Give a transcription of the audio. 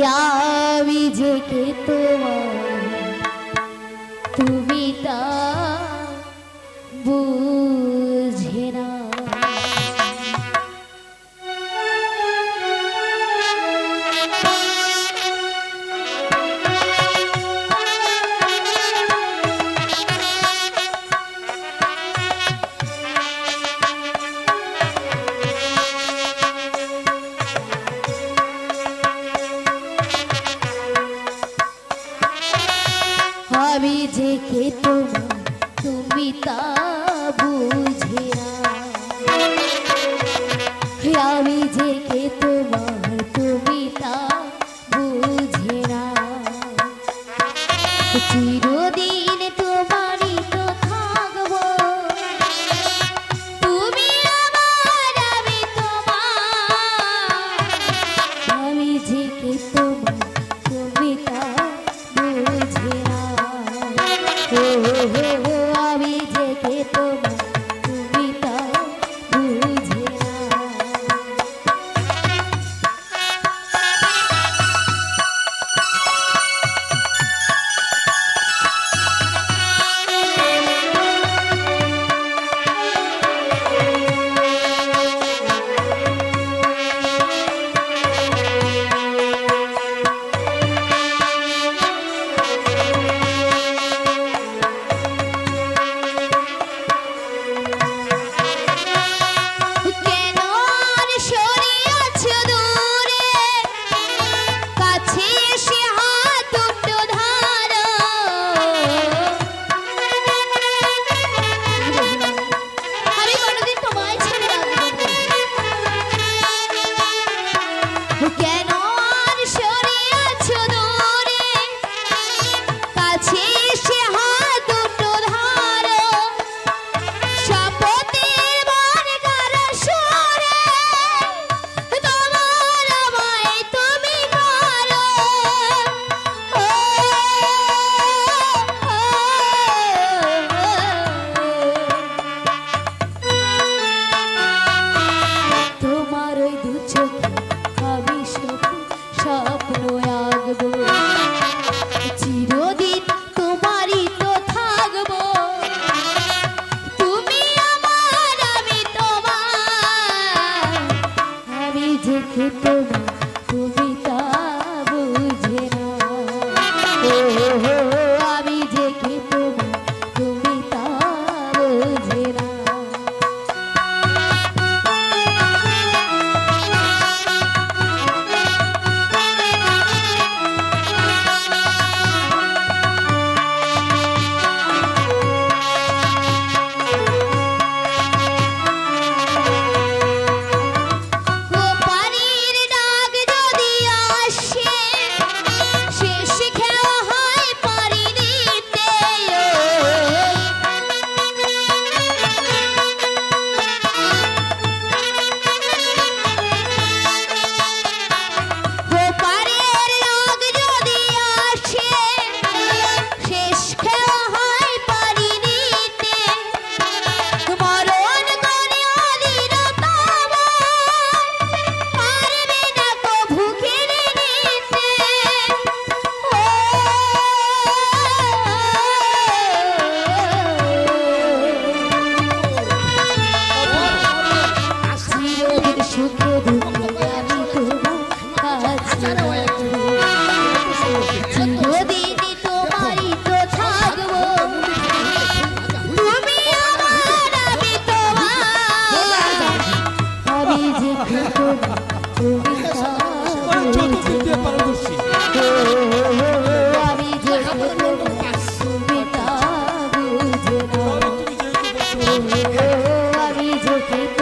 આવી જે કે તું আমি যে কে তোমার তুমি তা বুঝিয়া আমি যে কে তোমার keep moving. Okay.